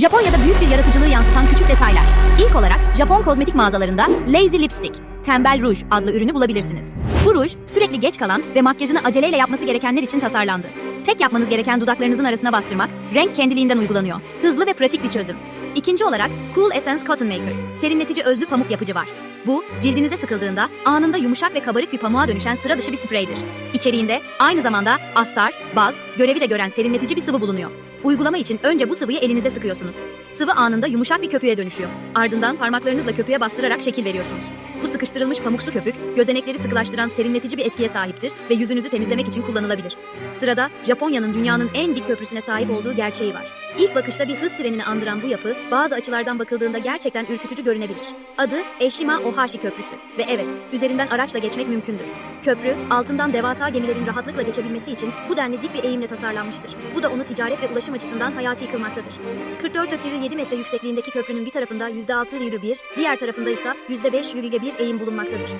Japonya'da büyük bir yaratıcılığı yansıtan küçük detaylar. İlk olarak Japon kozmetik mağazalarında Lazy Lipstick, tembel ruj adlı ürünü bulabilirsiniz. Bu ruj sürekli geç kalan ve makyajını aceleyle yapması gerekenler için tasarlandı. Tek yapmanız gereken dudaklarınızın arasına bastırmak, renk kendiliğinden uygulanıyor. Hızlı ve pratik bir çözüm. İkinci olarak Cool Essence Cotton Maker, serinletici özlü pamuk yapıcı var. Bu, cildinize sıkıldığında anında yumuşak ve kabarık bir pamuğa dönüşen sıra dışı bir spreydir. İçeriğinde aynı zamanda astar, baz, görevi de gören serinletici bir sıvı bulunuyor. Uygulama için önce bu sıvıyı elinize sıkıyorsunuz. Sıvı anında yumuşak bir köpüğe dönüşüyor. Ardından parmaklarınızla köpüğe bastırarak şekil veriyorsunuz. Bu sıkıştırılmış pamuksu köpük, gözenekleri sıkılaştıran serinletici bir etkiye sahiptir ve yüzünüzü temizlemek için kullanılabilir. Sırada Japonya'nın dünyanın en dik köprüsüne sahip olduğu gerçeği var. İlk bakışta bir hız trenini andıran bu yapı, bazı açılardan bakıldığında gerçekten ürkütücü görünebilir. Adı Eshima Ohashi Köprüsü ve evet, üzerinden araçla geçmek mümkündür. Köprü, altından devasa gemilerin rahatlıkla geçebilmesi için bu denli dik bir eğimle tasarlanmıştır. Bu da onu ticaret ve ulaşım açısından hayati kılmaktadır. 44,7 metre yüksekliğindeki köprünün bir tarafında %6,1, diğer tarafında ise %5,1 eğim bulunmaktadır.